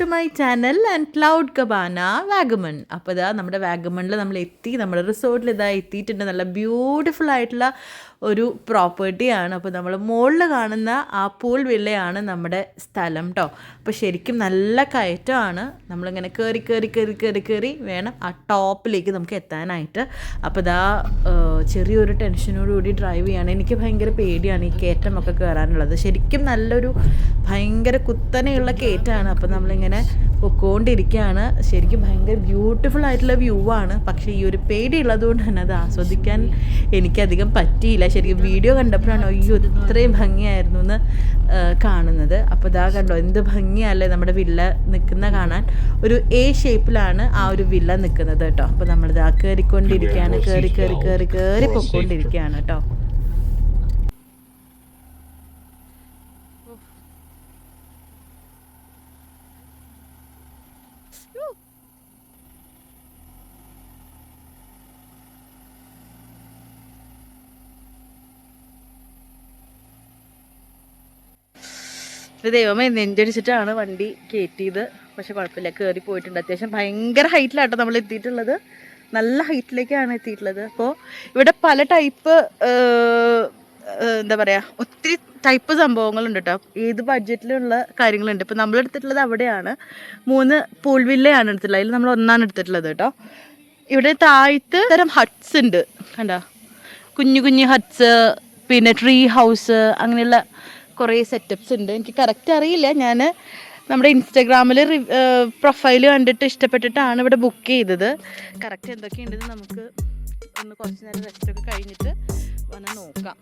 To my channel and cloud cabana Vagamon അപ്പോൾ ഇതാ നമ്മുടെ വാഗമണിൽ നമ്മൾ എത്തി നമ്മുടെ റിസോർട്ടിൽ ഇതാ എത്തിയിട്ടുണ്ട്. നല്ല ബ്യൂട്ടിഫുൾ ആയിട്ടുള്ള ഒരു പ്രോപ്പർട്ടിയാണ് അപ്പോൾ നമ്മൾ മുകളിൽ കാണുന്ന ആ പൂൾ വില്ലയാണ് നമ്മുടെ സ്ഥലം കേട്ടോ അപ്പോൾ ശരിക്കും നല്ല കയറ്റമാണ്. നമ്മളിങ്ങനെ കയറി കയറി കയറി കയറി കയറി വേണം ആ ടോപ്പിലേക്ക് നമുക്ക് എത്താനായിട്ട്. അപ്പോൾ ഇതാ ചെറിയൊരു ടെൻഷനോടുകൂടി ഡ്രൈവ് ചെയ്യാണ്. എനിക്ക് ഭയങ്കര പേടിയാണ് ഈ കയറ്റമൊക്കെ കയറാനുള്ളത് ശരിക്കും നല്ലൊരു ഭയങ്കര കുത്തനെയുള്ള കയറ്റമാണ് അപ്പോൾ നമ്മളിങ്ങനെ പൊക്കോണ്ടിരിക്കുകയാണ് ശരിക്കും ഭയങ്കര ബ്യൂട്ടിഫുൾ ആയിട്ടുള്ള വ്യൂ ആണ്. പക്ഷേ ഈ ഒരു പേടി ഉള്ളതുകൊണ്ട് തന്നെ അത് ആസ്വദിക്കാൻ എനിക്കധികം പറ്റിയില്ല. ശരിക്കും വീഡിയോ കണ്ടപ്പോഴാണ് അയ്യോ ഇത് ഇത്രയും ഭംഗിയായിരുന്നു എന്ന് കാണുന്നത്. അപ്പോൾ ഇതാ കണ്ടോ എന്ത് ഭംഗിയല്ലേ നമ്മുടെ വില്ല നിൽക്കുന്ന കാണാൻ. ഒരു എ ഷേപ്പിലാണ് ആ ഒരു വില്ല നിൽക്കുന്നത് കേട്ടോ. അപ്പോൾ നമ്മളിതാ കയറിക്കൊണ്ടിരിക്കുകയാണ് കയറി കയറി കയറി കയറി പൊക്കോണ്ടിരിക്കുകയാണ് കേട്ടോ. ഇത് ദൈവമേ നെഞ്ചടിച്ചിട്ടാണ് വണ്ടി കയറ്റിയത് പക്ഷെ കുഴപ്പമില്ല കയറി പോയിട്ടുണ്ട്. അത്യാവശ്യം ഭയങ്കര ഹൈറ്റിലാട്ടോ നമ്മൾ എത്തിയിട്ടുള്ളത്. നല്ല ഹൈറ്റിലേക്കാണ് എത്തിയിട്ടുള്ളത്. അപ്പോൾ ഇവിടെ പല ടൈപ്പ് എന്താ പറയുക ഒത്തിരി ടൈപ്പ് സംഭവങ്ങളുണ്ട് കേട്ടോ. ഏത് ബഡ്ജറ്റിലുള്ള കാര്യങ്ങളുണ്ട്. ഇപ്പോൾ നമ്മൾ എടുത്തിട്ടുള്ളത് അവിടെയാണ്. മൂന്ന് പൂൾ വില്ലയാണ് എടുത്തിട്ടുള്ളത്. അതിൽ നമ്മൾ ഒന്നാണ് എടുത്തിട്ടുള്ളത് കേട്ടോ. ഇവിടെ താഴത്ത് തരം ഹട്ട്സ് ഉണ്ട്. കണ്ടോ? കുഞ്ഞു കുഞ്ഞു ഹട്ട്സ് പിന്നെ ട്രീ ഹൗസ് അങ്ങനെയുള്ള കുറേ സെറ്റപ്സ് ഉണ്ട്. എനിക്ക് കറക്റ്റ് അറിയില്ല. ഞാൻ നമ്മുടെ ഇൻസ്റ്റാഗ്രാമിൽ പ്രൊഫൈൽ കണ്ടിട്ട് ഇഷ്ടപ്പെട്ടിട്ടാണ് ഇവിടെ ബുക്ക് ചെയ്തത്. കറക്റ്റ് എന്തൊക്കെയുണ്ടെന്ന് നമുക്ക് ഒന്ന് കുറച്ച് നേരം റെസ്റ്റ് ഒക്കെ കഴിഞ്ഞിട്ട് വന്ന് നോക്കാം.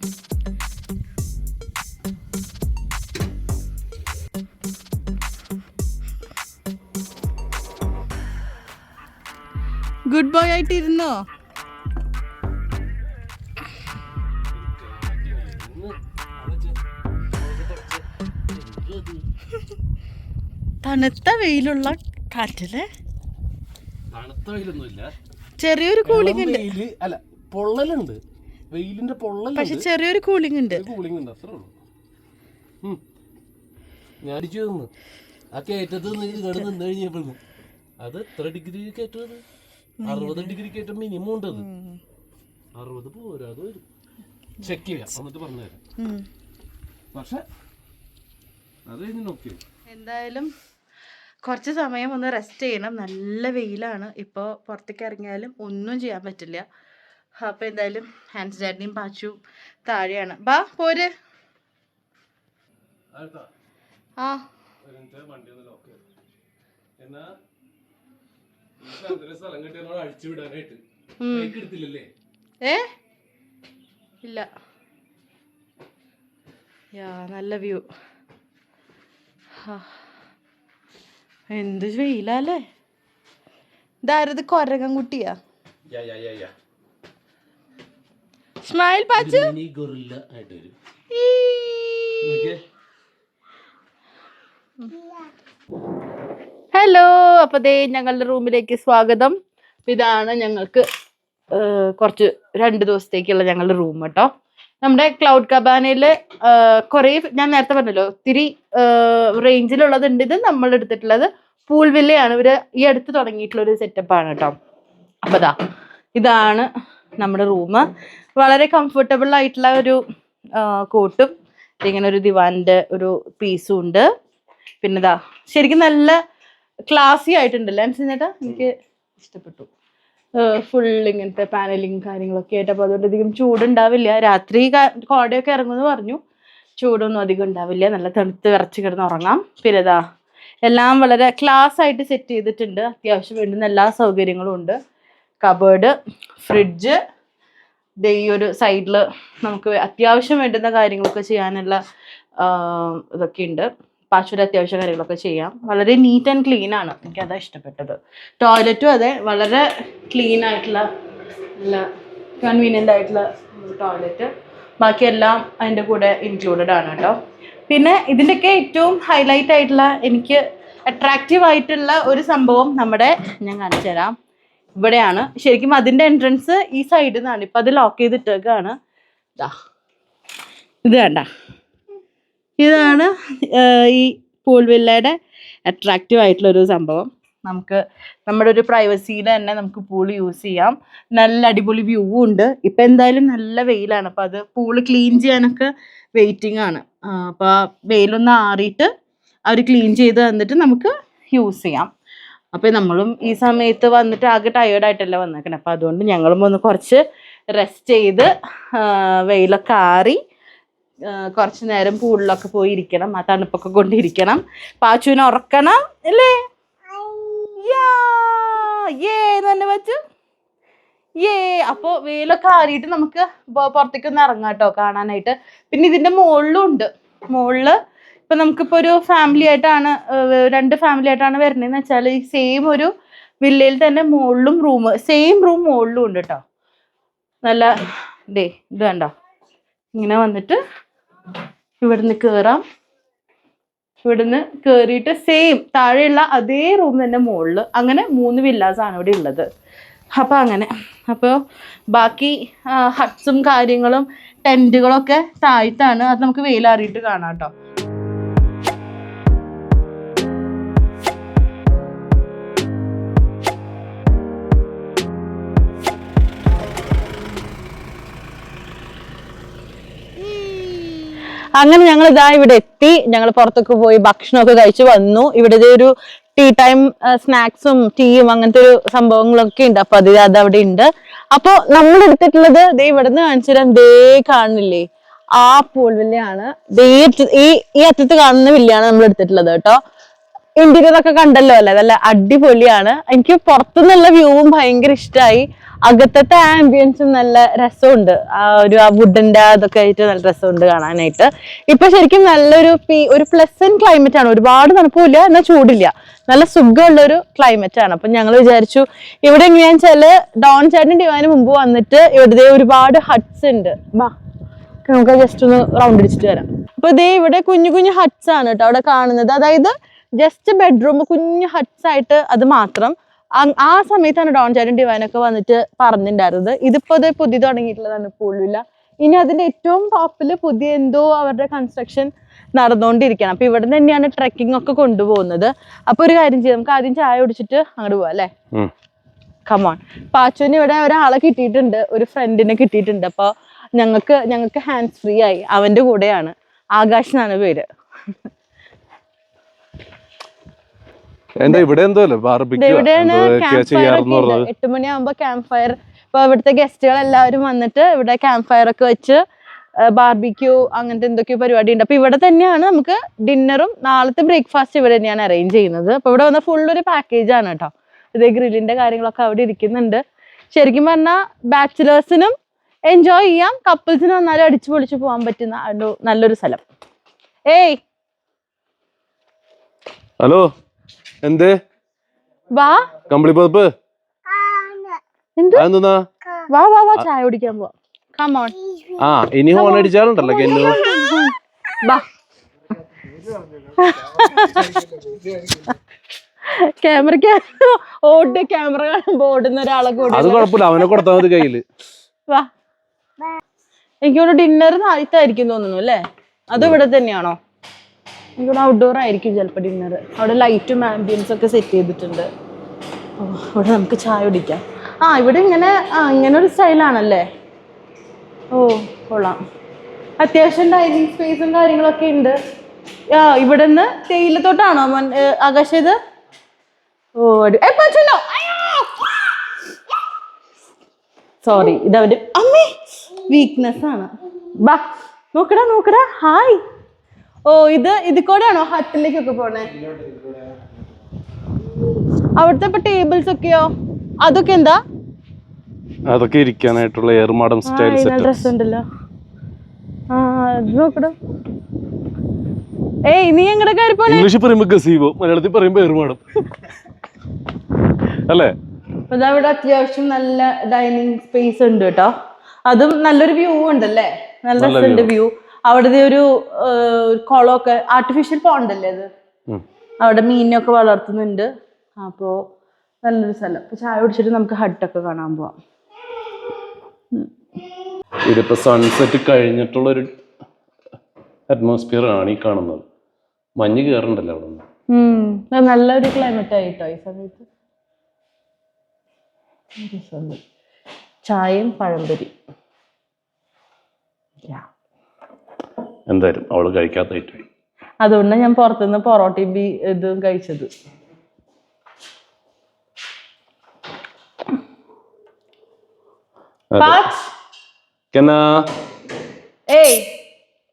ഗുഡ് ബോയ് ആയിട്ടിരുന്നോ? തണുത്ത വെയിലുള്ള കാറ്റിൽ തണുത്ത വെയിലൊന്നുമില്ല. ചെറിയൊരു കൂളിംഗ് ഉണ്ട് അല്ല പൊള്ളലുണ്ട്. വെയിലിന്റെ പക്ഷെ പൊള്ളലുണ്ട് ചെറിയൊരു കൂളിംഗ് ഉണ്ട് കൂളിംഗ് ഉണ്ട് അത്രേ ഉള്ളൂ. ഞാൻ അടിച്ചു തന്നു. ആ കയറ്റത്ത് ഇങ്ങോട്ട് നിന്ന് കഴിഞ്ഞപ്പോഴും അത് എത്ര ഡിഗ്രി കയറ്റത് അറുപത് ഡിഗ്രി കയറ്റം മിനിമം ഉണ്ട് അത്. അറുപത് പോരാ അത് വരും. ചെക്ക് ചെയ്യാം. എന്നിട്ട് പറഞ്ഞുതരാം. പക്ഷെ അത് കഴിഞ്ഞ് നോക്കിയോ? എന്തായാലും കുറച്ച് സമയം ഒന്ന് റെസ്റ്റ് ചെയ്യണം. നല്ല വെയിലാണ്. ഇപ്പോൾ പുറത്തേക്ക് ഇറങ്ങിയാലും ഒന്നും ചെയ്യാൻ പറ്റില്ല. അപ്പോൾ എന്തായാലും ഹാൻഡ്സ് ഡാഡിയും പാച്ചും താഴെയാണ്. ബാ പോര്. ആ. ഏ? ഇല്ല. യാ നല്ല വ്യൂ എന്ത് വെയിലല്ലേ? ഇതാരത് കൊരകം കുട്ടിയാ? സ്മൈൽ പാച്ചു. ഹലോ അപ്പൊ ദേ ഞങ്ങളുടെ റൂമിലേക്ക് സ്വാഗതം. ഇതാണ് ഞങ്ങൾക്ക് കുറച്ച് രണ്ട് ദിവസത്തേക്കുള്ള ഞങ്ങളുടെ റൂം കേട്ടോ. നമ്മുടെ ക്ലൗഡ് കബാനയിൽ കുറേ ഞാൻ നേരത്തെ പറഞ്ഞല്ലോ ഒത്തിരി റേഞ്ചിലുള്ളതുണ്ട് ഇത് നമ്മൾ എടുത്തിട്ടുള്ളത് പൂൾ വില്ലയാണ് ഇവർ ഈ അടുത്ത് തുടങ്ങിയിട്ടുള്ള ഒരു സെറ്റപ്പാണ് കേട്ടോ. അപ്പൊ ദാ ഇതാണ് നമ്മുടെ റൂം വളരെ കംഫർട്ടബിൾ ആയിട്ടുള്ള ഒരു കോട്ടും ഇങ്ങനെ ഒരു ദിവാന്റെ ഒരു പീസും ഉണ്ട്. പിന്നെ ഇതാ ശരിക്കും നല്ല ക്ലാസി ആയിട്ടുണ്ടല്ലേ ചേട്ടാ എനിക്ക് ഇഷ്ടപ്പെട്ടു. ഫുൾ ഇങ്ങനത്തെ പാനലിങ് കാര്യങ്ങളൊക്കെ ആയിട്ട്. അപ്പോൾ അതുകൊണ്ട് അധികം ചൂടുണ്ടാവില്ല. രാത്രി കോടയൊക്കെ ഇറങ്ങുമെന്ന് പറഞ്ഞു. ചൂടൊന്നും അധികം ഉണ്ടാവില്ല. നല്ല തണുത്ത് വിറച്ച് കിടന്ന് ഉറങ്ങാം. പിന്നെ ഇതാ എല്ലാം വളരെ ക്ലാസ് ആയിട്ട് സെറ്റ് ചെയ്തിട്ടുണ്ട്. അത്യാവശ്യം വേണ്ടുന്ന എല്ലാ സൗകര്യങ്ങളും ഉണ്ട്. കബേർഡ് ഫ്രിഡ്ജ് ഈ ഒരു സൈഡിൽ നമുക്ക് അത്യാവശ്യം വേണ്ടുന്ന കാര്യങ്ങളൊക്കെ ചെയ്യാനുള്ള ഇതൊക്കെ ഉണ്ട്. പാച്ചൂര് അത്യാവശ്യ കാര്യങ്ങളൊക്കെ ചെയ്യാം. വളരെ നീറ്റ് ആൻഡ് ക്ലീൻ ആണ്. എനിക്ക് അതാ ഇഷ്ടപ്പെട്ടത് ടോയ്ലറ്റും അതെ വളരെ ക്ലീൻ ആയിട്ടുള്ള നല്ല കൺവീനിയന്റ് ആയിട്ടുള്ള ടോയ്ലറ്റ് ബാക്കിയെല്ലാം അതിന്റെ കൂടെ ഇൻക്ലൂഡഡ് ആണ് കേട്ടോ. പിന്നെ ഇതിന്റെയൊക്കെ ഏറ്റവും ഹൈലൈറ്റ് ആയിട്ടുള്ള എനിക്ക് അട്രാക്റ്റീവ് ആയിട്ടുള്ള ഒരു സംഭവം നമ്മുടെ ഞാൻ കാണിച്ചു തരാം. ഇവിടെയാണ്. ശരിക്കും അതിന്റെ എൻട്രൻസ് ഈ സൈഡിൽ നിന്നാണ് ഇപ്പം അത് ലോക്ക് ചെയ്തിട്ടേക്കാണ്. ഇത് വേണ്ട ഇതാണ് ഈ പൂൾ വില്ലയുടെ അട്രാക്റ്റീവ് ആയിട്ടുള്ളൊരു സംഭവം. നമുക്ക് നമ്മുടെ ഒരു പ്രൈവസിയിൽ തന്നെ നമുക്ക് പൂൾ യൂസ് ചെയ്യാം. നല്ല അടിപൊളി വ്യൂ ഉണ്ട്. ഇപ്പം എന്തായാലും നല്ല വെയിലാണ്. അപ്പോൾ അത് പൂൾ ക്ലീൻ ചെയ്യാനൊക്കെ വെയിറ്റിംഗ് ആണ്. അപ്പോൾ വെയിലൊന്ന് ആറിയിട്ട് അവർ ക്ലീൻ ചെയ്ത് തന്നിട്ട് നമുക്ക് യൂസ് ചെയ്യാം. അപ്പോൾ നമ്മളും ഈ സമയത്ത് വന്നിട്ട് ആകെ ടയേർഡായിട്ടല്ല വന്നേക്കണേ. അപ്പോൾ അതുകൊണ്ട് ഞങ്ങളും ഒന്ന് കുറച്ച് റെസ്റ്റ് ചെയ്ത് വെയിലൊക്കെ ആറി കുറച്ച് നേരം പൂളിലൊക്കെ പോയി ഇരിക്കണം ആ തണുപ്പൊക്കെ കൊണ്ടിരിക്കണം. പാച്ചുവിനെ ഉറക്കണം അല്ലേ? എന്ന് തന്നെ ഏ അപ്പോൾ വെയിലൊക്കെ ആറിയിട്ട് നമുക്ക് പുറത്തേക്കൊന്ന് ഇറങ്ങാം കേട്ടോ കാണാനായിട്ട്. പിന്നെ ഇതിന്റെ മുകളിലും ഉണ്ട്. മുകളിൽ ഇപ്പൊ നമുക്കിപ്പോ ഒരു ഫാമിലി ആയിട്ടാണ് രണ്ട് ഫാമിലി ആയിട്ടാണ് വരുന്നതെന്ന് വെച്ചാൽ ഈ സെയിം ഒരു വില്ലയിൽ തന്നെ മുകളിലും റൂം സെയിം റൂം മുകളിലും ഉണ്ട് കേട്ടോ. നല്ല ദേ ഇത് വേണ്ട ഇങ്ങനെ വന്നിട്ട് ഇവിടുന്ന് കയറാം ഇവിടുന്ന് കയറിയിട്ട് സെയിം താഴെയുള്ള അതേ റൂം തന്നെ മുകളിൽ അങ്ങനെ മൂന്ന് വില്ലാസാണ് ഇവിടെ ഉള്ളത്. അപ്പോൾ അങ്ങനെ. അപ്പോൾ ബാക്കി ഹട്ട്സും കാര്യങ്ങളും ടെന്റുകളൊക്കെ താഴ്ത്താണ് അത് നമുക്ക് വെയിലാറിയിട്ട് കാണാം കേട്ടോ അങ്ങനെ ഞങ്ങൾ ഇതാ ഇവിടെ എത്തി. ഞങ്ങൾ പുറത്തൊക്കെ പോയി ഭക്ഷണമൊക്കെ കഴിച്ചു വന്നു. ഇവിടെ ഒരു ടീ ടൈം സ്നാക്സും ടീയും അങ്ങനത്തെ ഒരു സംഭവങ്ങളൊക്കെ ഉണ്ട്. അപ്പൊ അത് അത് അവിടെ ഉണ്ട്. അപ്പൊ നമ്മൾ എടുത്തിട്ടുള്ളത് ദേ ഇവിടെ നിന്ന് കാണിച്ചു ദേ കാണുന്നില്ലേ? ആ പൂൾ വില്ലയാണ് ദേ ഈ ഈ ഈ അറ്റത്ത് കാണുന്ന വില്ലയാണ് നമ്മൾ എടുത്തിട്ടുള്ളത് കേട്ടോ. ഇന്റീരിയർ ഒക്കെ കണ്ടല്ലോ അല്ലേ? നല്ല അടിപൊളിയാണ്. എനിക്ക് പുറത്തുനിന്നുള്ള വ്യൂവും ഭയങ്കര ഇഷ്ടമായി അകത്തത്തെ ആംബിയൻസും നല്ല രസമുണ്ട്. ആ ഒരു ആ വുഡിന്റെ അതൊക്കെ ആയിട്ട് നല്ല രസമുണ്ട് കാണാനായിട്ട്. ഇപ്പൊ ശരിക്കും നല്ലൊരു ഒരു പ്ലസന്റ് ക്ലൈമറ്റ് ആണ്. ഒരുപാട് തണുപ്പില്ല എന്നാൽ ചൂടില്ല. നല്ല സുഖമുള്ള ഒരു ക്ലൈമറ്റ് ആണ്. അപ്പൊ ഞങ്ങൾ വിചാരിച്ചു ഇവിടെ എങ്ങനെയാന്ന് വെച്ചാൽ ഡോൺ ചേട്ടൻ ഡിവാന് മുമ്പ് വന്നിട്ട് ഇവിടെ ഒരുപാട് ഹട്ട്സ് ഉണ്ട്. നമുക്ക് ജസ്റ്റ് ഒന്ന് റൗണ്ട് അടിച്ചിട്ട് വരാം. അപ്പൊ ഇതേ ഇവിടെ കുഞ്ഞു കുഞ്ഞു ഹട്ട്സ് ആണ് കേട്ടോ അവിടെ കാണുന്നത്. അതായത് ജസ്റ്റ് ബെഡ്റൂം കുഞ്ഞു ഹട്ട്സ് ആയിട്ട് അത് മാത്രം. ആ സമയത്താണ് ഡോൺ ചേട്ടൻ ഡിവൈനൊക്കെ വന്നിട്ട് പറഞ്ഞിട്ടുണ്ടായിരുന്നത് ഇതിപ്പോ ഇത് പുതിയ തുടങ്ങിയിട്ടുള്ളതാണ് പൂളില്ല ഇനി അതിന്റെ ഏറ്റവും ടോപ്പിൽ പുതിയ എന്തോ അവരുടെ കൺസ്ട്രക്ഷൻ നടന്നുകൊണ്ടിരിക്കണം അപ്പൊ ഇവിടെ തന്നെയാണ് ട്രെക്കിംഗ് ഒക്കെ കൊണ്ടുപോകുന്നത്. അപ്പൊ ഒരു കാര്യം ചെയ്യാം നമുക്ക് ആദ്യം ചായ കുടിച്ചിട്ട് അങ്ങോട്ട് പോവാം അല്ലേ. കമോൺ പാച്ചുവിന് ഇവിടെ ഒരാളെ കിട്ടിയിട്ടുണ്ട് ഒരു ഫ്രണ്ടിനെ കിട്ടിയിട്ടുണ്ട്. അപ്പൊ ഞങ്ങൾക്ക് ഞങ്ങൾക്ക് ഹാൻഡ്സ് ഫ്രീ ആയി അവന്റെ കൂടെയാണ്. ആകാശ് എന്നാണ് പേര് എന്താ ഇവിടെ എന്തോ അല്ലേ ദേ ബാർബിക്യൂ ഇവിടെയാണ് എന്തൊക്കെയാ ക്യാമ്പ് ഫയർ ചെയ്യാറെന്ന് ഒക്കെ ഇവിടെ പറഞ്ഞത്. എട്ട് മണിയാകുമ്പോ ക്യാമ്പ് ഫയർ ഇപ്പൊ ഇവിടുത്തെ ഗസ്റ്റുകൾ എല്ലാവരും വന്നിട്ട് ഇവിടെ ക്യാമ്പ് ഫയർ ഒക്കെ വെച്ച് ബാർബിക്യൂ അങ്ങനത്തെ എന്തൊക്കെയോ പരിപാടി ഉണ്ട്. അപ്പൊ ഇവിടെ തന്നെയാണ് നമുക്ക് ഡിന്നറും നാളത്തെ ബ്രേക്ക്ഫാസ്റ്റ് ഇവിടെ തന്നെയാണ് അറേഞ്ച് ചെയ്യുന്നത്. അപ്പൊ ഇവിടെ വന്ന ഫുൾ ഒരു പാക്കേജ് ആണ് കേട്ടോ ഇതേ ഗ്രില്ലിന്റെ കാര്യങ്ങളൊക്കെ അവിടെ ഇരിക്കുന്നുണ്ട്. ശരിക്കും പറഞ്ഞാൽ ബാച്ചിലേഴ്സിനും എൻജോയ് ചെയ്യാം. കപ്പിൾസിന് വന്നാലും അടിച്ചു പൊളിച്ചു പോകാൻ പറ്റുന്ന നല്ലൊരു സ്ഥലം. ഏയ്! ഹലോ? എന്തേ? വാ. കമ്പിളി പതിപ്പ്. എന്ത്? അതെന്താ വാ വാ വാ ചായ കുടിക്കാൻ പോവാ. കമോൺ ആ ഇനി ഹോൺ അടിച്ചാലുണ്ടല്ലോ കെന്നു. വാ. ക്യാമറയ്ക്ക് ഓട് ക്യാമറ കാണുമ്പോ ഓടുന്ന ഒരാളെ കൂടെ അത് കുഴപ്പമില്ല അവനെ കൊടുത്താൽ മതി കയ്യിൽ. വാ. എനിക്ക് തോന്നുന്നു ഡിന്നർ താഴ്ത്തായിരിക്കും തോന്നുന്നു അല്ലേ? അത് ഇവിടെ തന്നെയാണോ? എനിക്ക് ഔട്ട്ഡോർ ആയിരിക്കും ചിലപ്പോൾ ഡിന്നർ അവിടെ ലൈറ്റും ആംബിയൻസ് ഒക്കെ സെറ്റ് ചെയ്തിട്ടുണ്ട്. ഇവിടെ നമുക്ക് ചായ കുടിക്കാം. ആ ഇവിടെ ഇങ്ങനെ ആ ഇങ്ങനെ ഒരു സ്റ്റൈലാണല്ലേ ഓ കൊള്ളാം. അത്യാവശ്യം ഡൈനിങ് സ്പേസും കാര്യങ്ങളൊക്കെ ഉണ്ട്. ആ ഇവിടെ നിന്ന് തേയിലത്തോട്ടാണോ മൻ ആകാശ ഇത്? ഓ എപ്പോ! സോറി ഇതവര് അമ്മേ വീക്ക്നെസ് ആണ്. ബാ നോക്കടാ നോക്കടാ. ഹായ് ഓ ഇത് ഇത് കൂടെയാണോ ഹട്ടിലേക്കൊക്കെ പോണേ? അവിടുത്തെ ഇപ്പൊ ടേബിൾസ് ഒക്കെയോ? അതൊക്കെ എന്താ? അതൊക്കെ ഇരിക്കാനായിട്ടുള്ള ഏർമാടം സ്റ്റൈൽ സെറ്റ് ഡ്രസ് ഉണ്ടല്ലോ. ആ ഇത് നോക്കടാ. ഏയ് നീ എങ്ങടെ കയറി പോണേ? ഇംഗ്ലീഷിൽ പറയുമ്പോ ഗസീവോ മലയാളത്തിൽ പറയുമ്പോ ഏർമാടം അല്ലേ? അത്യാവശ്യം നല്ല ഡൈനിങ് സ്പേസ് ഉണ്ട് കേട്ടോ. അതും നല്ലൊരു വ്യൂ ഉണ്ടല്ലേ? നല്ല നല്ല രസമുണ്ട് വ്യൂ അവിടുത്തെ ഒരു കുളമൊക്കെ ആർട്ടിഫിഷ്യൽ പോണ്ടല്ലേ അത്? അവിടെ മീനൊക്കെ വളർത്തുന്നുണ്ട്. അപ്പോ നല്ലൊരു സ്ഥലം. അപ്പൊ ചായ കുടിച്ചിട്ട് നമുക്ക് ഹട്ടൊക്കെ കാണാൻ പോവാം. ഇതിപ്പോ സൺസെറ്റ് കഴിഞ്ഞിട്ടുള്ള ഒരു അറ്റ്മോസ്ഫിയർ ആണ് ഈ കാണുന്നത്. മഞ്ഞ് കയറണ്ടല്ലോ അവിടെ നിന്ന് നല്ലൊരു ക്ലൈമറ്റ് ആയിട്ടോ ഈ സമയത്ത്? ചായയും പഴംപൊരി. Yeah. എന്തായാലും അവൾ കഴിക്കാത്തായിട്ട് അതുകൊണ്ട് ഞാൻ പുറത്തുനിന്ന് പൊറോട്ടയും ബി ഇതും കഴിച്ചത്. ഏയ്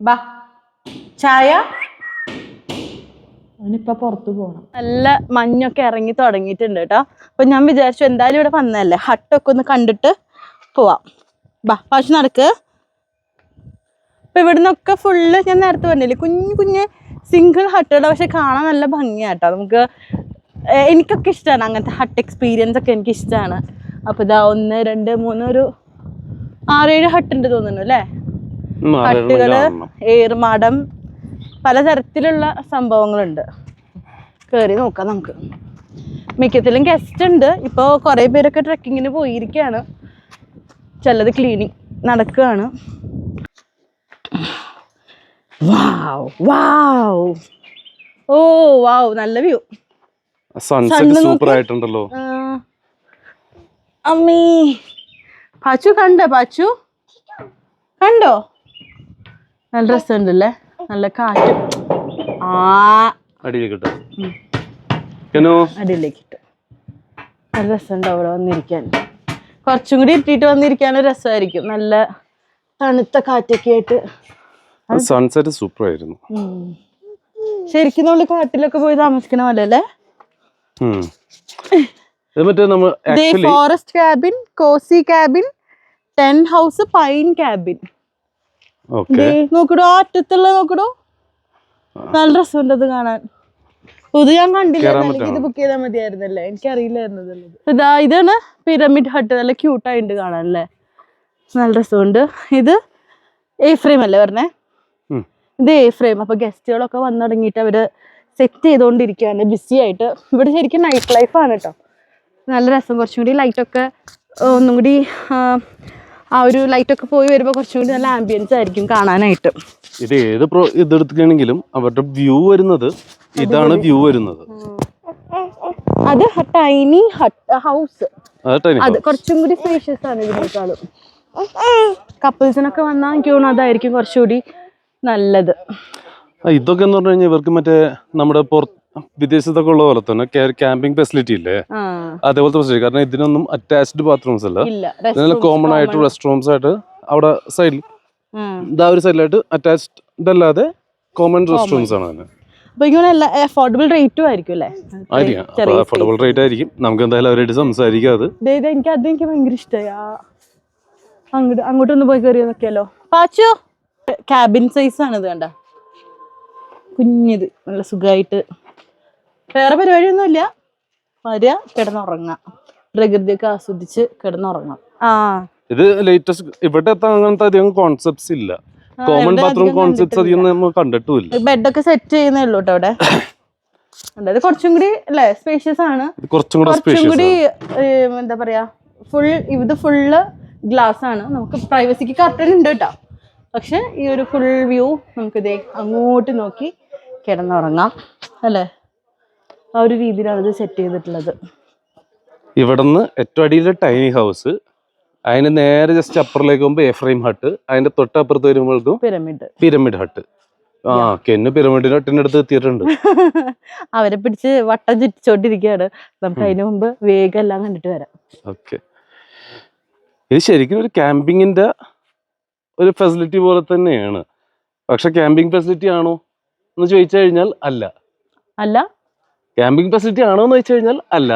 ബാ. ചായ. അവനിപ്പൊ പുറത്തു പോണം. നല്ല മഞ്ഞൊക്കെ ഇറങ്ങി തുടങ്ങിയിട്ടുണ്ട് കേട്ടോ. അപ്പൊ ഞാൻ വിചാരിച്ചു എന്തായാലും ഇവിടെ വന്നതല്ലേ. ഹട്ടൊക്കെ ഒന്ന് കണ്ടിട്ട് പോവാം. ബാ പക്ഷെ നടക്ക്. അപ്പൊ ഇവിടുന്നൊക്കെ ഫുള്ള് ഞാൻ നേരത്തെ പറഞ്ഞില്ലേ കുഞ്ഞു കുഞ്ഞ് സിംഗിൾ ഹട്ടുകൾ പക്ഷെ കാണാൻ നല്ല ഭംഗിയാട്ടോ. നമുക്ക് എനിക്കൊക്കെ ഇഷ്ടമാണ് അങ്ങനത്തെ ഹട്ട് എക്സ്പീരിയൻസ് ഒക്കെ എനിക്ക് ഇഷ്ടമാണ് അപ്പോൾ ഇതാ ഒന്ന് രണ്ട് മൂന്ന് ഒരു ആറേഴ് ഹട്ടുണ്ട് തോന്നുന്നു അല്ലേ? ഹട്ടുകൾ. ഏറുമാടം പലതരത്തിലുള്ള സംഭവങ്ങളുണ്ട്. കയറി നോക്കാം നമുക്ക്. മിക്കത്തിലും ഗസ്റ്റ് ഉണ്ട്. ഇപ്പോൾ കുറേ പേരൊക്കെ ട്രക്കിങ്ങിന് പോയിരിക്കുകയാണ് ചിലത് ക്ലീനിങ് നടക്കുകയാണ് വാവ് വാവ് ഓ വാവ് നല്ല വ്യൂ. സൺസെറ്റ് സൂപ്പർ ആയിട്ടുണ്ടല്ലോ അമ്മീ. പാച്ചു കണ്ടോ പാച്ചു? കണ്ടോ? നല്ല രസമുണ്ടല്ലേ? നല്ല കാറ്റ്. ആ. അടിയിലേക്ക് അടിയിലേക്ക് ഇട്ടു നല്ല രസമുണ്ട് അവിടെ വന്നിരിക്കാൻ. കുറച്ചും കൂടി ഇട്ടിട്ട് വന്നിരിക്കാൻ രസമായിരിക്കും. നല്ല തണുത്ത കാറ്റൊക്കെ ആയിട്ട്. സൺസെറ്റ് സൂപ്പർ ആയിരുന്നു. ശരിക്കും നമ്മൾ കാട്ടിലൊക്കെ പോയി താമസിക്കണ പോലെ അല്ലേ മറ്റേ നമ്മൾ forest cabin cosy cabin tent house pine cabin നോക്കടോ ആ അറ്റത്തുള്ള നോക്കടോ. നല്ല രസമുണ്ട് അത് കാണാൻ. ഇത് ഞാൻ കണ്ടില്ല. ഇത് ബുക്ക് ചെയ്താൽ മതിയായിരുന്നല്ലേ? എനിക്ക് അറിയില്ലായിരുന്നു ഇതാ ഇതാണ് പിരമിഡ് ഹട്ട് നല്ല ക്യൂട്ടായിട്ടുണ്ട് കാണാൻ അല്ലേ? നല്ല രസമുണ്ട്. ഇത് എ ഫ്രെയിം അല്ലേ പറഞ്ഞേ. ഇത് എ ഫ്രെയിം അപ്പൊ ഗസ്റ്റുകളൊക്കെ വന്നു തുടങ്ങിയിട്ട് അവർ സെറ്റ് ചെയ്തുകൊണ്ടിരിക്കുകയാണ് ബിസി ആയിട്ട്. ഇവിടെ ശരിക്കും നൈറ്റ് ലൈഫാണ് കേട്ടോ നല്ല രസം. കുറച്ചും കൂടി ലൈറ്റൊക്കെ ഒന്നും കൂടി ആ, ഒരു ലൈറ്റൊക്കെ പോയി വരുമ്പോൾ കുറച്ചും കൂടി നല്ല ആംബിയൻസ് ആയിരിക്കും കാണാനായിട്ട്. ഇത് ഏത് പ്രോ ഇതെടുക്കുകയാണെങ്കിലും അവരുടെ വ്യൂ വരുന്നത് ഇതാണ് വ്യൂ വരുന്നത്. അത് ടൈനി ഹട്ട് ഹൗസ് അത്. കുറച്ചും കൂടി സ്പേഷ്യസ് ആണ് ഇതിനേക്കാളും. കപ്പിൾസിനൊക്കെ വന്നാൽ എനിക്ക് തോന്നുന്നു അതായിരിക്കും കുറച്ചുകൂടി നല്ലത്. ഇതൊക്കെ എന്ന് പറഞ്ഞു കഴിഞ്ഞാൽ ഇവർക്ക് മറ്റേ നമ്മുടെ വിദേശത്തൊക്കെ ഉള്ള പോലെ തന്നെ ക്യാമ്പിംഗ് ഫെസിലിറ്റി ഇല്ലേ? അതേപോലത്തെ ഫെസിലിറ്റി കാരണം ഇതിനൊന്നും അറ്റാച്ച്ഡ് ബാത്റൂംസ് അല്ല. ഇതിനെല്ലാം കോമൺ ആയിട്ട് റെസ്റ്റ്റൂംസ് റെസ്റ്റ് ആയിട്ട് അവിടെ സൈഡിൽ. ഇതാ ഒരു സൈഡിലായിട്ട് അറ്റാച്ച്ഡ് അല്ലാതെ കോമൺ റെസ്റ്റ് റൂംസ് ആണ് തന്നെ അഫോർഡബിൾ റേറ്റും ആയിരിക്കും അല്ലേ? അഫോർഡബിൾ റേറ്റ് ആയിരിക്കും. നമുക്ക് എന്തായാലും അവരായിട്ട് സംസാരിക്കാം അത്. എനിക്ക് അത് എനിക്ക് ഭയങ്കര ഇഷ്ടമായി ആ അങ്ങോട്ട് അങ്ങോട്ടൊന്ന് പോയി കയറി നോക്കിയാലോ. പാച്ചോ! ക്യാബിൻ സൈസ് ആണ് ഇത് കണ്ട. കുഞ്ഞിത് നല്ല സുഖമായിട്ട് വേറെ പരിപാടിയൊന്നുമില്ല. വരിക കിടന്നുറങ്ങാം. പ്രകൃതിയൊക്കെ ആസ്വദിച്ച് കിടന്നുറങ്ങാം. ആ. ഇത് ലേറ്റസ്റ്റ് ഇവിടെ എത്താൻ അങ്ങനത്തെ അധികം കോൺസെപ്റ്റ്സ് ഇല്ല. കോമൺ ബാത്റൂം കോൺസെപ്റ്റ്സ് അധികം നമ്മൾ കണ്ടിട്ടുമില്ല. ബെഡൊക്കെ സെറ്റ് ചെയ്യുന്നേ ഉള്ളൂ കേട്ടോ അവിടെ. അതായത് കുറച്ചും കൂടി അല്ലേ സ്പേഷ്യസ് ആണ്. കുറച്ചും കൂടി എന്താ പറയാ ഫുൾ ഇത് ഫുള്ള് ഗ്ലാസ് ആണ്. നമുക്ക് പ്രൈവസിക്ക് കർട്ടൻ ഉണ്ട് കേട്ടോ പക്ഷെ ഈ ഒരു ഫുൾ വ്യൂ നമുക്ക് ഇതേ അങ്ങോട്ട് നോക്കി കിടന്നുറങ്ങാം അല്ലേ? ആ ഒരു രീതിയിലാണ് ഇത് സെറ്റ് ചെയ്തിട്ടുള്ളത്. ഇവിടുന്ന് ഏറ്റവും അടിയിലെ ടൈനി ഹൗസ് അതിന് നേരെ ജസ്റ്റ് അപ്പുറത്തേക്ക് പോകുമ്പോൾ എഫ്രൈം ഹട്ട് അതിന്റെ തൊട്ടപ്പുറത്ത് വരുമ്പോഴേക്കും പിരമിഡ് പിരമിഡ് ഹട്ട് ആ കെന്ന് പിരമിഡ് ഹട്ടിന്റെ അടുത്ത് എത്തിയിട്ടുണ്ട്. അവരെ പിടിച്ച് വട്ടം ചുറ്റിച്ചോണ്ടിരിക്കുകയാണ്. നമുക്ക് അതിന് മുമ്പ് വേഗം എല്ലാം കണ്ടിട്ട് വരാം. ഓക്കെ ഇത് ശരിക്കും ഒരു ക്യാമ്പിങ്ങിന്റെ ഒരു ഫെസിലിറ്റി പോലെ തന്നെയാണ്. പക്ഷെ ക്യാമ്പിംഗ് ഫെസിലിറ്റി ആണോ എന്ന് ചോദിച്ചു കഴിഞ്ഞാൽ അല്ല. അല്ല? ക്യാമ്പിംഗ് ഫെസിലിറ്റി ആണോ എന്ന് വെച്ച് കഴിഞ്ഞാൽ അല്ല.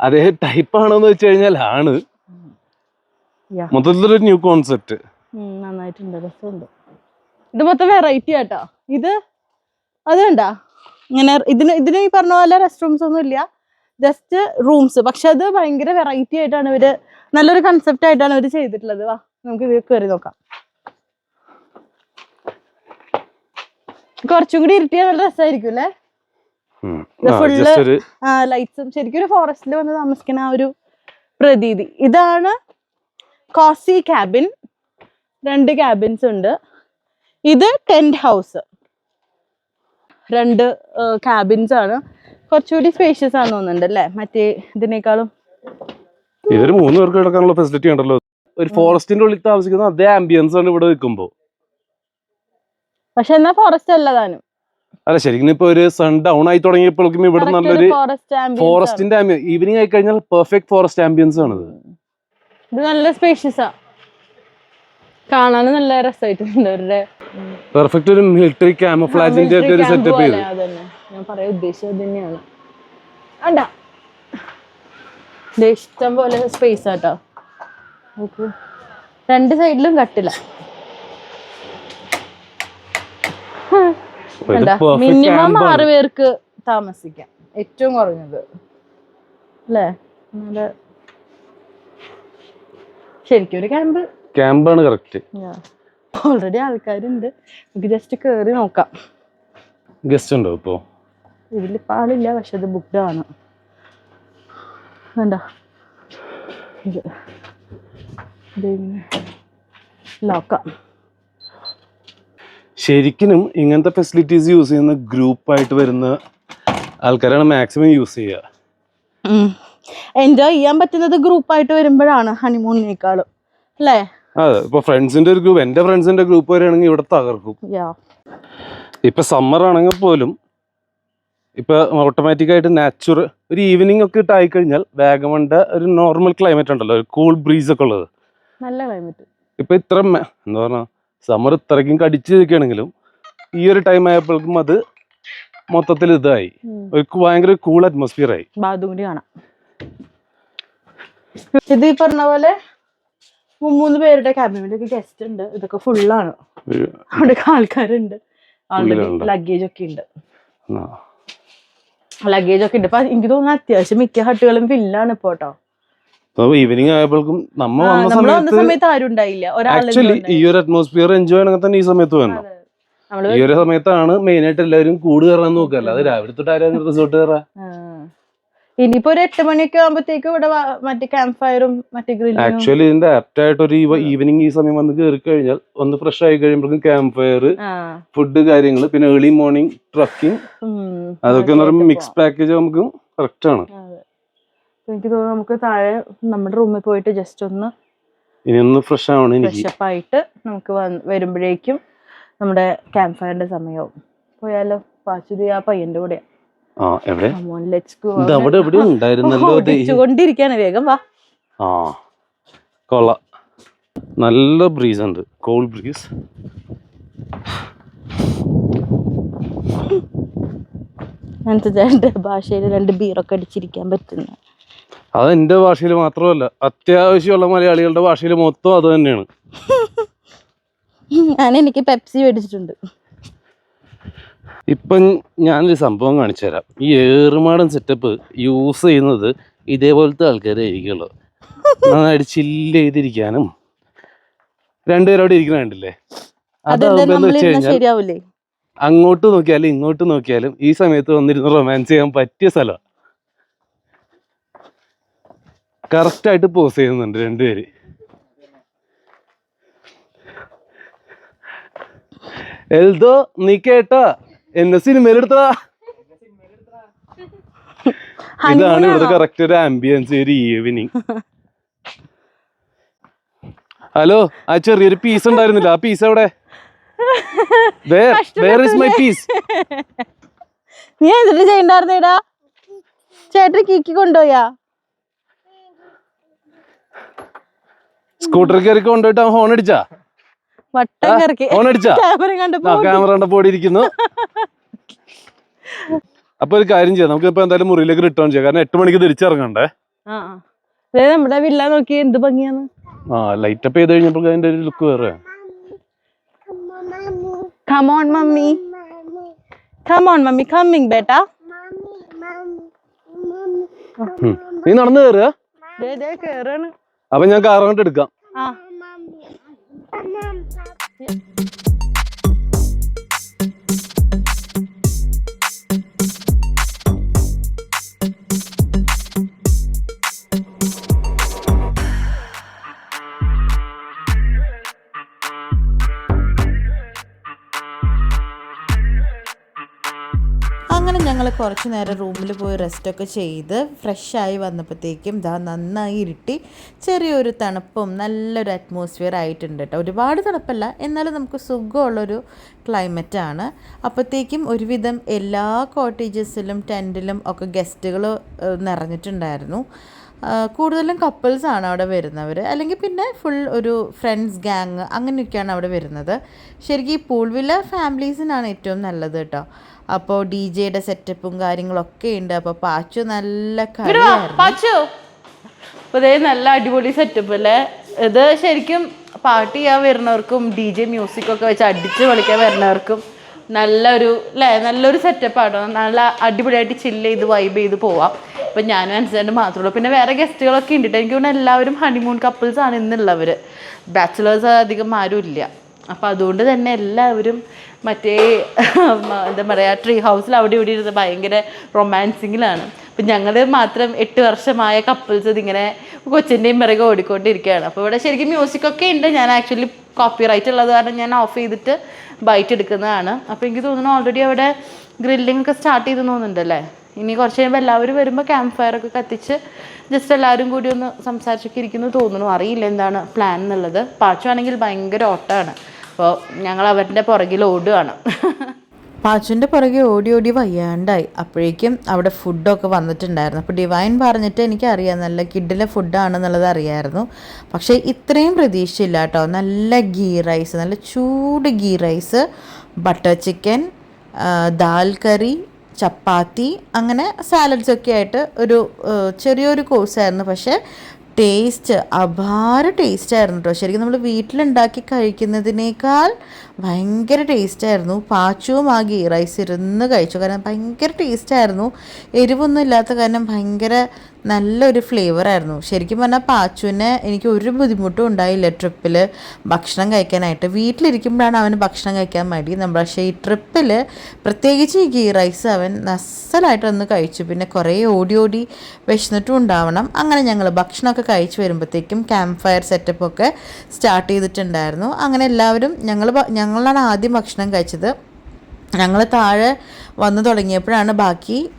അതേ ടൈപ്പ് ആണോ എന്ന് വെച്ച് കഴിഞ്ഞാൽ ആണ്. മൊത്തത്തിലൊരു ന്യൂ കോൺസെപ്റ്റ് നന്നായിട്ടുണ്ട്. രസമുണ്ട്. ഇത് മൊത്തം വെറൈറ്റി ആട്ടോ. ഇത് അത് കണ്ടാ ഇങ്ങനെ ഇതിന് ഇതിന് ഈ പറഞ്ഞ പോലെ റെസ്റ്റ് റൂംസ് ഒന്നും ഇല്ല. ജസ്റ്റ് റൂംസ് പക്ഷെ അത് ഭയങ്കര വെറൈറ്റി ആയിട്ടാണ് ഇവർ നല്ലൊരു കൺസെപ്റ്റ് ആയിട്ടാണ് ഇവർ ചെയ്തിട്ടുള്ളത്. വാ. നമുക്ക് ഇത് കയറി നോക്കാം. കുറച്ചും കൂടി ഇരുട്ടിയാൽ നല്ല രസമായിരിക്കും അല്ലേ? ഒരു ലൈറ്റ്സും ശരിക്കും ഒരു ഫോറസ്റ്റിൽ വന്ന് താമസിക്കുന്ന ആ ഒരു പ്രതീതി. ഇതാണ് കോസി ക്യാബിൻ രണ്ട് ക്യാബിൻസ് ഉണ്ട്. ഇത് ടെന്റ് ഹൗസ് രണ്ട് ക്യാബിൻസ് ആണ്. കുറച്ചുകൂടി സ്പേഷ്യസ് ആണെന്ന് തോന്നുന്നുണ്ട് അല്ലേ? മറ്റേ ഇതിനേക്കാളും ഇതൊരു മൂന്ന് പേർക്ക് കിടക്കാനുള്ള ഫെസിലിറ്റി ഉണ്ടല്ലോ. ഒരു ഫോറസ്റ്റിന്റെ ഉള്ളിൽ താമസിക്കുന്ന അതേ ആംബിയൻസ് ആണ് ഇവിടെ നിൽക്കുമ്പോ. പക്ഷെ എന്നാ ഫോറസ്റ്റ് അല്ല താനും. അല്ല ശരിക്കും ഇപ്പൊ ഒരു സൺ ഡൗൺ ആയി തുടങ്ങിയപ്പോഴേക്കും ഇവിടെ നല്ലൊരു ഫോറസ്റ്റ് ഫോറസ്റ്റിന്റെ ഈവനിങ് ആയി കഴിഞ്ഞാൽ പെർഫെക്റ്റ് ഫോറസ്റ്റ് ആംബിയൻസ് ആണ് ഇത് നല്ല സ്പേഷ്യസാ കാണാനും നല്ല രസമായിട്ടുണ്ട് അവരുടെ പെർഫെക്റ്റ് ഒരു മിലിറ്ററി ക്യാമഫ്ലാജിന്റെ ഒക്കെ ഒരു സെറ്റപ്പ് ചെയ്തു. ഞാൻ പറയാൻ ഉദ്ദേശിച്ചത് തന്നെയാണ്. ഇഷ്ടം പോലെ സ്പേസ് ആട്ടോ നോക്കൂ രണ്ട് സൈഡിലും കട്ടില്ല മിനിമം ആറ് പേർക്ക് താമസിക്കാം. ഏറ്റവും കുറഞ്ഞത്. അല്ലേ? നല്ല ശരിക്കും ഒരു ക്യാമ്പ് ക്യാമ്പാണ് കറക്റ്റ് ഓൾറെഡി ആൾക്കാരുണ്ട്. നമുക്ക് ജസ്റ്റ് കേറി നോക്കാം. ഗസ്റ്റ് ഉണ്ടോ ഇപ്പോ? ഇതിലിപ്പോ ആളില്ല പക്ഷെ അത് ബുക്ക്ഡ് ആണ്. വേണ്ട. ലോക്കാം ശരിക്കും ഇങ്ങനത്തെ ഫെസിലിറ്റീസ് യൂസ് ചെയ്യുന്ന ഗ്രൂപ്പായിട്ട് വരുന്ന ആൾക്കാരാണ് മാക്സിമം യൂസ് ചെയ്യുക. എൻജോയ് ചെയ്യാൻ പറ്റുന്നത് ഗ്രൂപ്പായിട്ട് വരുമ്പോഴാണ് ഹണിമൂണിനേക്കാളും അല്ലേ? അതെ ഇപ്പൊ ഫ്രണ്ട്സിന്റെ ഒരു ഗ്രൂപ്പ് എന്റെ ഫ്രണ്ട്സിന്റെ ഗ്രൂപ്പ് വരികയാണെങ്കിൽ ഇവിടെ തകർക്കും. ഇപ്പൊ സമ്മർ ആണെങ്കിൽ പോലും ഇപ്പൊ ഓട്ടോമാറ്റിക് ആയിട്ട് നാച്ചുറൽ ഒരു ഈവനിങ് ഒക്കെ ഇട്ടായി ആയിക്കഴിഞ്ഞാൽ വാഗമണ്ട ഒരു നോർമൽ ക്ലൈമറ്റ് ഉണ്ടല്ലോ ഒരു കൂൾ ബ്രീസ് ഒക്കെ ഉള്ളത്. നല്ല ക്ലൈമറ്റ് ഇപ്പൊ ഇത്ര എന്താ പറഞ്ഞ സമ്മർ ഇത്രയ്ക്കും കടിച്ചു നിൽക്കുകയാണെങ്കിലും ഈ ഒരു ടൈം ആയപ്പോഴേക്കും അത് മൊത്തത്തിൽ ഇതായി. ഒരു ഭയങ്കര കൂൾ അറ്റ്മോസ്ഫിയർ ആയി. കാണാം. ഇത് ഈ പറഞ്ഞ പോലെ മൂന്ന് പേരുടെ ക്യാബിനൊക്കെ ഗസ്റ്റ് ഉണ്ട്. ഇതൊക്കെ ഫുള്ളാണ് ആണ്. അവിടെ ആൾക്കാരുണ്ട്. ലഗേജ് ഒക്കെ ഉണ്ട്. ലഗേജ് ഒക്കെ ഉണ്ട്. അപ്പൊ എനിക്ക് തോന്നുന്നു അത്യാവശ്യം മിക്ക ഹട്ടുകളും ഫില്ലാണ് ഇപ്പൊ കേട്ടോ അപ്പൊ ഈവനിങ് ആയപ്പോഴേക്കും നമ്മൾ വന്ന സമയത്ത് സമയത്ത് ആരും ഉണ്ടായില്ല. ആക്ച്വലി ഈ ഒരു അറ്റ്മോസ്ഫിയർ എൻജോയ് ചെയ്യണമെങ്കിൽ തന്നെ ഈ സമയത്ത് വേണം. ഈ ഒരു സമയത്താണ് മെയിൻ ആയിട്ട് എല്ലാവരും കൂട് കയറാൻ നോക്കുക. അല്ലാതെ രാവിലെ തൊട്ട് ആരും റിസോർട്ട് കയറാ. ഇനിയിപ്പോ ഒരു എട്ട് മണിയൊക്കെ ആകുമ്പോഴത്തേക്കും ഇവിടെ മറ്റേ ക്യാമ്പ് ഫയറും മറ്റേ ഗ്രില്ലിങ്ങും ആക്ച്വലി ഇതിന്റെ ആപ്റ്റ് ആയിട്ട് ഒരു ഈവനിങ് ഈ സമയം വന്ന് കയറി കഴിഞ്ഞാൽ ഒന്ന് ഫ്രഷ് ആയി കഴിയുമ്പോഴേക്കും ക്യാമ്പ് ഫയർ ഫുഡ് കാര്യങ്ങൾ പിന്നെ ഏർലി മോർണിംഗ് ട്രക്കിംഗ് അതൊക്കെ എന്ന് പറയുമ്പോൾ മിക്സ് പാക്കേജ് നമുക്ക് കറക്റ്റ് ആണ്. എനിക്ക് തോന്നുന്നു നമുക്ക് താഴെ നമ്മുടെ റൂമിൽ പോയിട്ട് ജസ്റ്റ് ഒന്ന് ഇനി ഒന്ന് ഫ്രഷ് ആവണം ഫ്രഷപ്പ് ആയിട്ട് നമുക്ക് വരുമ്പോഴേക്കും നമ്മുടെ ക്യാമ്പ് ഫയറിന്റെ സമയവും. പോയാലോ? പാച്ചുരി ആ പയ്യന്റെ കൂടെ ദേ. വേഗം വാ. ആ കൊള്ളാം. നല്ല ബ്രീസ് ഉണ്ട്. കോൾ ബ്രീസ് അങ്ങനത്തെ ഭാഷയിൽ രണ്ട് ബീറൊക്കെ അടിച്ചിരിക്കാൻ പറ്റുന്ന. അത് എന്റെ ഭാഷയിൽ മാത്രമല്ല അത്യാവശ്യമുള്ള മലയാളികളുടെ ഭാഷയിൽ മൊത്തം അത് തന്നെയാണ്. ഞാൻ എനിക്ക് പെപ്സി മേടിച്ചിട്ടുണ്ട്. ഇപ്പം ഞാനൊരു സംഭവം കാണിച്ചു തരാം. ഈ ഏറുമാടൻ സെറ്റപ്പ് യൂസ് ചെയ്യുന്നത് ഇതേപോലത്തെ ആൾക്കാരായിരിക്കുള്ളൂ നന്നായിട്ട് ചില്ല് ചെയ്തിരിക്കാനും. രണ്ടുപേരും അവിടെ ഇരിക്കണ കണ്ടില്ലേ? അതാവുമ്പോ എന്ന് വെച്ച് കഴിഞ്ഞാൽ അങ്ങോട്ട് നോക്കിയാലും ഇങ്ങോട്ട് നോക്കിയാലും ഈ സമയത്ത് വന്നിരുന്ന് റൊമാൻസ് ചെയ്യാൻ പറ്റിയ സ്ഥലമാണ് കറക്റ്റ് ആയിട്ട് പോസ് ചെയ്യുന്നുണ്ട് രണ്ടുപേര്. എൽദോ നീ കേട്ടാ? എന്നെ സിനിമയിലെടുത്തതാ ഇതാണ് ഇവിടുത്തെ കറക്റ്റ് ഒരു ആംബിയൻസ് ഒരു ഈവനിങ് ഹലോ ആ ചെറിയൊരു പീസ് ഉണ്ടായിരുന്നില്ല. ആ പീസ് എവിടെ? വേർ ഇസ് മൈ പീസ് നീ എന്നിട്ട് ചെയ്യണ്ടായിരുന്നേടാ? ചേട്ടൻ കീക്കി കൊണ്ടുപോയാ? സ്കൂട്ടർ കയറി കൊണ്ടുപോയിട്ട് ഹോൺ അടിച്ചാ? വട്ടം കറക്കി. ഹോൺ അടിച്ചാ? ക്യാമറ കണ്ടപ്പോ ഇരിക്കുന്നു അപ്പൊ ഒരു കാര്യം ചെയ്യാം. നമുക്ക് ഇപ്പൊ എന്തായാലും മുറിയിലേക്ക് റിട്ടേൺ ചെയ്യാം. കാരണം എട്ട് മണിക്ക് തിരിച്ചിറങ്ങണ്ടേ? നമ്മുടെ വില്ല നോക്കി. എന്ത് ഭംഗിയാണ്? ആ ലൈറ്റ് അപ്പ് ചെയ്ത് കഴിഞ്ഞപ്പോൾ അതിന്റെ ഒരു ലുക്ക് വേറെ. Come on mummy come on mummy coming ബേട്ടാ. നീ നടന്നു കയറുക. കേറാണ്. അപ്പൊ ഞാൻ കാർ കൊണ്ട് എടുക്കാം. കുറച്ച് നേരം റൂമിൽ പോയി റെസ്റ്റൊക്കെ ചെയ്ത് ഫ്രഷായി വന്നപ്പോഴത്തേക്കും ഇതാ നന്നായി ഇരുട്ടി ചെറിയൊരു തണുപ്പും നല്ലൊരു അറ്റ്മോസ്ഫിയർ ആയിട്ടുണ്ട് കേട്ടോ. ഒരുപാട് തണുപ്പല്ല എന്നാലും നമുക്ക് സുഖമുള്ളൊരു ക്ലൈമറ്റാണ് അപ്പോഴത്തേക്കും ഒരുവിധം എല്ലാ കോട്ടേജസിലും ടെന്റിലും ഒക്കെ ഗസ്റ്റുകൾ നിറഞ്ഞിട്ടുണ്ടായിരുന്നു. കൂടുതലും കപ്പിൾസ് ആണ് അവിടെ വരുന്നവർ അല്ലെങ്കിൽ പിന്നെ ഫുൾ ഒരു ഫ്രണ്ട്സ് ഗ്യാങ് അങ്ങനെയൊക്കെയാണ് അവിടെ വരുന്നത്. ശരിക്കും ഈ പൂൾവില്ല ഫാമിലീസിനാണ് ഏറ്റവും നല്ലത് കേട്ടോ. അപ്പോൾ ഡി ജെയുടെ സെറ്റപ്പും കാര്യങ്ങളൊക്കെ ഉണ്ട്. അപ്പോൾ പാച്ചു നല്ല പാച്ചു. അപ്പൊ ഇതേ നല്ല അടിപൊളി സെറ്റപ്പ് അല്ലേ? ഇത് ശരിക്കും പാട്ട് ചെയ്യാൻ വരുന്നവർക്കും ഡി ജെ മ്യൂസിക് ഒക്കെ വെച്ച് അടിച്ച് കളിക്കാൻ വരുന്നവർക്കും നല്ലൊരു അല്ലേ നല്ലൊരു സെറ്റപ്പ് സെറ്റപ്പാണ് നല്ല അടിപൊളിയായിട്ട് ചില്ല് ചെയ്ത് വൈബ് ചെയ്ത് പോവാം. ഇപ്പം ഞാനും അനുസരിച്ച് മാത്രമേ ഉള്ളൂ. പിന്നെ വേറെ ഗസ്റ്റുകളൊക്കെ ഉണ്ട്. എനിക്ക് തോന്നുന്നു എല്ലാവരും ഹണിമൂൺ കപ്പിൾസ് ആണ് ഇന്നുള്ളവർ ബാച്ചിലേഴ്സ് അധികം ആരും ഇല്ല. അപ്പം അതുകൊണ്ട് തന്നെ എല്ലാവരും മറ്റേ എന്താ പറയുക ട്രീ ഹൗസിൽ അവിടെ ഇവിടെ ഇരുന്ന് ഭയങ്കര റൊമാൻസിങ്ങിലാണ് അപ്പം ഞങ്ങൾ മാത്രം എട്ട് വർഷമായ കപ്പിൾസ് ഇതിങ്ങനെ കൊച്ചിന്റെയും പിറകെ ഓടിക്കൊണ്ടിരിക്കുകയാണ്. അപ്പോൾ ഇവിടെ ശരിക്കും മ്യൂസിക്കൊക്കെ ഉണ്ട്. ഞാൻ ആക്ച്വലി കോപ്പി റൈറ്റ് ഉള്ളത് കാരണം ഞാൻ ഓഫ് ചെയ്തിട്ട് ബൈറ്റ് എടുക്കുന്നതാണ്. അപ്പോൾ എനിക്ക് തോന്നുന്നു ഓൾറെഡി അവിടെ ഗ്രില്ലിംഗ് ഒക്കെ സ്റ്റാർട്ട് ചെയ്ത് തോന്നുന്നുണ്ടല്ലേ? ഇനി കുറച്ച് കഴിയുമ്പോൾ എല്ലാവരും വരുമ്പോൾ ക്യാമ്പ് ഫയർ ഒക്കെ കത്തിച്ച് ജസ്റ്റ് എല്ലാവരും കൂടി ഒന്ന് സംസാരിച്ചൊക്കെ ഇരിക്കുന്നു തോന്നുന്നു. അറിയില്ല എന്താണ് പ്ലാൻ എന്നുള്ളത്. പാച്ചുവാണെങ്കിൽ ഭയങ്കര ഓട്ടമാണ് അപ്പോൾ ഞങ്ങൾ അവരുടെ പുറകിൽ ഓടുകയാണ് പാച്ചുവിന്റെ പുറകെ ഓടി ഓടി വയ്യാണ്ടായി. അപ്പോഴേക്കും അവിടെ ഫുഡൊക്കെ വന്നിട്ടുണ്ടായിരുന്നു. അപ്പോൾ ഡിവൈൻ പറഞ്ഞിട്ട് എനിക്കറിയാം നല്ല കിഡിലെ ഫുഡാണെന്നുള്ളത് അറിയായിരുന്നു. പക്ഷേ ഇത്രയും പ്രതീക്ഷയില്ല കേട്ടോ. നല്ല ഗീ റൈസ് നല്ല ചൂട് ghee rice butter chicken dal curry chapati അങ്ങനെ സാലഡ്സ് ഒക്കെ ആയിട്ട് ഒരു ചെറിയൊരു കോഴ്സായിരുന്നു പക്ഷേ ടേസ്റ്റ് അപാര ടേസ്റ്റ് ആയിരുന്നു കേട്ടോ ശരിക്കും നമ്മൾ വീട്ടിലുണ്ടാക്കി കഴിക്കുന്നതിനേക്കാൾ ഭയങ്കര ടേസ്റ്റായിരുന്നു. പാച്ചുവും ആ റൈസ് ഇരുന്ന് കഴിച്ചു. കാരണം ഭയങ്കര ടേസ്റ്റായിരുന്നു. എരിവൊന്നും ഇല്ലാത്ത കാരണം ഭയങ്കര നല്ലൊരു ഫ്ലേവർ ആയിരുന്നു. ശരിക്കും പറഞ്ഞാൽ പാച്ചുവിന് എനിക്ക് ഒരു ബുദ്ധിമുട്ടും ഉണ്ടായില്ല ട്രിപ്പിൽ ഭക്ഷണം കഴിക്കാനായിട്ട്. വീട്ടിലിരിക്കുമ്പോഴാണ് അവന് ഭക്ഷണം കഴിക്കാൻ മടി. നമ്മൾ പക്ഷേ ഈ ട്രിപ്പിൽ പ്രത്യേകിച്ച് ഈ ഗീ റൈസ് അവൻ നസ്സലായിട്ടൊന്ന് കഴിച്ചു. പിന്നെ കുറേ ഓടി ഓടി വിശന്നിട്ടും ഉണ്ടാവണം. അങ്ങനെ ഞങ്ങൾ ഭക്ഷണമൊക്കെ കഴിച്ചു വരുമ്പോഴത്തേക്കും ക്യാമ്പ് ഫയർ സെറ്റപ്പൊക്കെ സ്റ്റാർട്ട് ചെയ്തിട്ടുണ്ടായിരുന്നു. അങ്ങനെ എല്ലാവരും ഞങ്ങൾ ഞങ്ങളാണ് ആദ്യം ഭക്ഷണം കഴിച്ചത്. ഞങ്ങൾ താഴെ വന്നു തുടങ്ങിയപ്പോഴാണ് ബാക്കി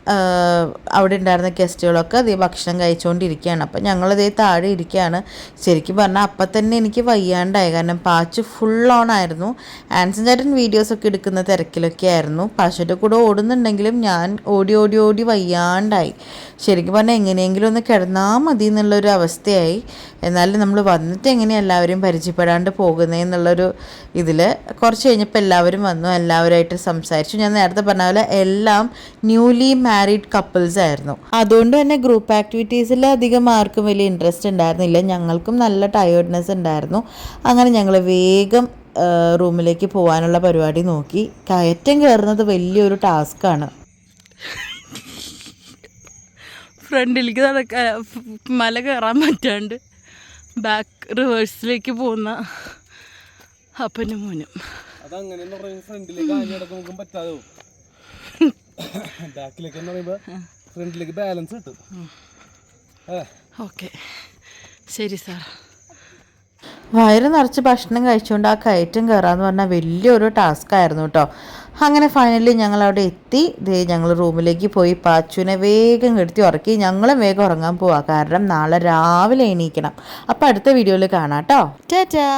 അവിടെ ഉണ്ടായിരുന്ന ഗസ്റ്റുകളൊക്കെ അതേ ഭക്ഷണം കഴിച്ചുകൊണ്ടിരിക്കുകയാണ് അപ്പം ഞങ്ങളതേ താഴെ ഇരിക്കുകയാണ്. ശരിക്കും പറഞ്ഞാൽ അപ്പം തന്നെ എനിക്ക് വയ്യാണ്ടായി. കാരണം പാച്ച് ഫുൾ ഓൺ ആയിരുന്നു. ആൻസൺ ചേട്ടൻ വീഡിയോസൊക്കെ എടുക്കുന്ന തിരക്കിലൊക്കെ ആയിരുന്നു. പാച്ചന്റെ കൂടെ ഓടുന്നുണ്ടെങ്കിലും ഞാൻ ഓടി ഓടി ഓടി വയ്യാണ്ടായി. ശരിക്കും പറഞ്ഞാൽ എങ്ങനെയെങ്കിലും ഒന്ന് കിടന്നാൽ മതി എന്നുള്ളൊരു അവസ്ഥയായി. എന്നാലും നമ്മൾ വന്നിട്ട് എങ്ങനെ എല്ലാവരും പരിചയപ്പെടാണ്ട് പോകുന്നതെന്നുള്ളൊരു ഇതിൽ കുറച്ച് കഴിഞ്ഞപ്പോൾ എല്ലാവരും വന്നു. എല്ലാവരുമായിട്ട് സംസാരിച്ചു. ഞാൻ നേരത്തെ പറഞ്ഞ പോലെ എല്ലാം ന്യൂലി മാരീഡ് കപ്പിൾസ് ആയിരുന്നു. അതുകൊണ്ട് തന്നെ ഗ്രൂപ്പ് ആക്ടിവിറ്റീസിൽ അധികം ആർക്കും വലിയ ഇൻട്രസ്റ്റ് ഉണ്ടായിരുന്നില്ല. ഞങ്ങൾക്കും നല്ല ടയേർഡ്നെസ് ഉണ്ടായിരുന്നു. അങ്ങനെ ഞങ്ങൾ വേഗം റൂമിലേക്ക് പോകാനുള്ള പരിപാടി നോക്കി. കയറ്റം കയറുന്നത് വലിയൊരു ടാസ്ക്കാണ് ഫ്രണ്ടിലേക്ക് നടക്കാൻ മല കയറാൻ പറ്റാണ്ട് ബാക്ക് റിവേഴ്സിലേക്ക് പോകുന്ന അപ്പനും മോനും. അതങ്ങനെ ഫ്രണ്ടിലേക്ക് ആഞ്ഞടക്കം നമുക്ക് പറ്റാതെ ബാക്കിലേക്ക് എന്ന് പറയുമ്പോൾ ഫ്രണ്ടിലേക്ക് ബാലൻസ് കിട്ടും. ഓക്കെ. ശരി സാർ. വയറ് നിറച്ച് ഭക്ഷണം കഴിച്ചുകൊണ്ട് ആ കയറ്റം കയറാന്ന് പറഞ്ഞാൽ വലിയൊരു ടാസ്ക് ആയിരുന്നു കേട്ടോ അങ്ങനെ ഫൈനലി ഞങ്ങൾ അവിടെ എത്തി. ദേ ഞങ്ങൾ റൂമിലേക്ക് പോയി പാച്ചുവിനെ വേഗം കെടുത്തി ഉറക്കി. ഞങ്ങളും വേഗം ഉറങ്ങാൻ പോവാം. കാരണം നാളെ രാവിലെ എണീക്കണം. അപ്പോൾ അടുത്ത വീഡിയോയിൽ കാണാം കേട്ടോ ടാറ്റാ.